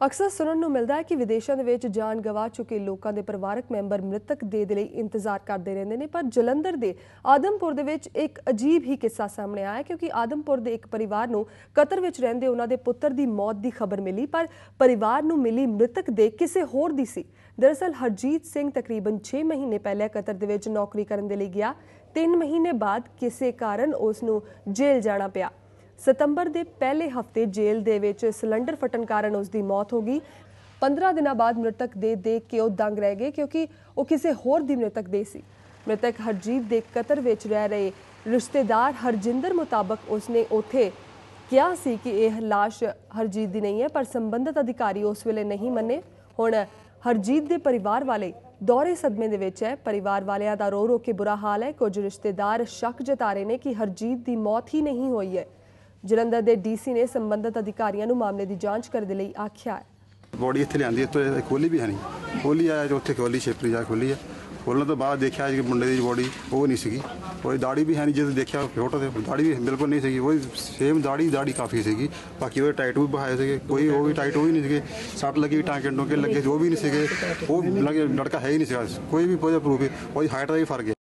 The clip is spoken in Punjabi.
ਅਕਸਰ ਸੁਣਨ ਨੂੰ ਮਿਲਦਾ ਹੈ ਕਿ ਵਿਦੇਸ਼ਾਂ ਦੇ ਵਿੱਚ ਜਾਨ ਗਵਾ ਚੁੱਕੇ ਲੋਕਾਂ ਦੇ ਪਰਿਵਾਰਕ ਮੈਂਬਰ ਮ੍ਰਿਤਕ ਦੇਹ ਦੇ ਲਈ ਇੰਤਜ਼ਾਰ ਕਰਦੇ ਰਹਿੰਦੇ ਨੇ, ਪਰ ਜਲੰਧਰ ਦੇ ਆਦਮਪੁਰ ਦੇ ਵਿੱਚ ਇੱਕ ਅਜੀਬ ਹੀ ਕਿੱਸਾ ਸਾਹਮਣੇ ਆਇਆ ਕਿਉਂਕਿ ਆਦਮਪੁਰ ਦੇ ਇੱਕ ਪਰਿਵਾਰ ਨੂੰ ਕਤਰ ਵਿੱਚ ਰਹਿੰਦੇ ਉਹਨਾਂ ਦੇ ਪੁੱਤਰ ਦੀ ਮੌਤ ਦੀ ਖਬਰ ਮਿਲੀ, ਪਰ ਪਰਿਵਾਰ ਨੂੰ ਮਿਲੀ ਮ੍ਰਿਤਕ ਦੇ ਕਿਸੇ ਹੋਰ ਦੀ ਸੀ। ਦਰਅਸਲ ਹਰਜੀਤ ਸਿੰਘ ਤਕਰੀਬਨ 6 ਮਹੀਨੇ ਪਹਿਲਾਂ ਕਤਰ ਦੇ ਵਿੱਚ ਨੌਕਰੀ ਕਰਨ ਦੇ ਲਈ ਗਿਆ। 3 ਮਹੀਨੇ ਬਾਅਦ ਕਿਸੇ ਕਾਰਨ ਉਸ ਨੂੰ ਜੇਲ੍ਹ ਜਾਣਾ ਪਿਆ। ਸਤੰਬਰ ਦੇ ਪਹਿਲੇ ਹਫ਼ਤੇ ਜੇਲ੍ਹ ਦੇ ਵਿੱਚ ਸਿਲੰਡਰ ਫਟਣ ਕਾਰਨ ਉਸ ਦੀ ਮੌਤ ਹੋ ਗਈ। 15 ਦਿਨਾਂ ਬਾਅਦ ਮ੍ਰਿਤਕ ਦੇ ਦੇਖ ਕੇ ਉਹ ਦੰਗ ਰਹਿ ਗਏ ਕਿਉਂਕਿ ਉਹ ਕਿਸੇ ਹੋਰ ਦੀ ਮ੍ਰਿਤਕ ਦੇ ਸੀ। ਮ੍ਰਿਤਕ ਹਰਜੀਤ ਦੇ ਕਤਰ ਵਿੱਚ ਰਹਿ ਰਹੇ ਰਿਸ਼ਤੇਦਾਰ ਹਰਜਿੰਦਰ ਮੁਤਾਬਕ ਉਸਨੇ ਉੱਥੇ ਕਿਹਾ ਸੀ ਕਿ ਇਹ ਲਾਸ਼ ਹਰਜੀਤ ਦੀ ਨਹੀਂ ਹੈ, ਪਰ ਸੰਬੰਧਤ ਅਧਿਕਾਰੀ ਉਸ ਵੇਲੇ ਨਹੀਂ ਮੰਨੇ। ਹੁਣ ਹਰਜੀਤ ਦੇ ਪਰਿਵਾਰ ਵਾਲੇ ਦੌਰੇ ਸਦਮੇ ਦੇ ਵਿੱਚ ਹੈ। ਪਰਿਵਾਰ ਵਾਲਿਆਂ ਦਾ ਰੋ ਰੋ ਕੇ ਬੁਰਾ ਹਾਲ ਹੈ। ਕੁਝ ਰਿਸ਼ਤੇਦਾਰ ਸ਼ੱਕ ਜਤਾ ਰਹੇ ਨੇ ਕਿ ਹਰਜੀਤ ਦੀ ਮੌਤ ਹੀ ਨਹੀਂ ਹੋਈ ਹੈ। ਜਲੰਧਰ ਦੇ ਡੀਸੀ ਨੇ ਸੰਬੰਧਿਤ ਅਧਿਕਾਰੀਆਂ ਨੂੰ ਮਾਮਲੇ ਦੀ ਜਾਂਚ ਕਰਨ ਦੇ ਲਈ ਆਖਿਆ ਹੈ। ਬੋਡੀ ਇੱਥੇ ਲਿਆਂਦੀ, ਇੱਥੇ ਖੋਲੀ ਵੀ ਹੈ ਨਹੀਂ। ਖੋਲੀ ਆ ਜੋ ਉੱਥੇ ਖੋਲੀ ਛੇਪਰੀ ਜਾ ਖੋਲੀ ਆ। ਖੋਲਣ ਤੋਂ ਬਾਅਦ ਦੇਖਿਆ ਕਿ ਮੁੰਡੇ ਦੀ ਬੋਡੀ, ਉਹ ਨਹੀਂ ਸੀਗੀ। ਉਹਦੀ ਦਾੜੀ ਵੀ ਹੈ ਨਹੀਂ ਜਦੋਂ ਦੇਖਿਆ ਫੋਟੋ ਤੇ ਦਾੜੀ ਵੀ ਬਿਲਕੁਲ ਨਹੀਂ ਸੀਗੀ। ਉਹ ਸੇਮ ਦਾੜੀ ਦਾੜੀ ਕਾਫੀ ਸੀਗੀ। ਬਾਕੀ ਉਹ ਟਾਈਟ ਵੀ ਬਹਾਏ ਸੀਗੇ। ਕੋਈ ਉਹ ਵੀ ਟਾਈਟ ਉਹ ਵੀ ਨਹੀਂ ਸੀਗੇ। ਸੱਟ ਲੱਗੀ ਟਾਂਕੇ ਟੋਕੇ ਲੱਗੇ, ਜੋ ਵੀ ਨਹੀਂ ਸੀਗੇ। ਉਹ ਲੱਗੇ, ਲੜਕਾ ਹੈ ਹੀ ਨਹੀਂ ਸੀਗਾ। ਕੋਈ ਵੀ ਕੋਈ ਪ੍ਰੂਫ ਉਹਦੀ ਹਾਈਟ ਦਾ ਵੀ ਫ਼ਰਕ ਹੈ।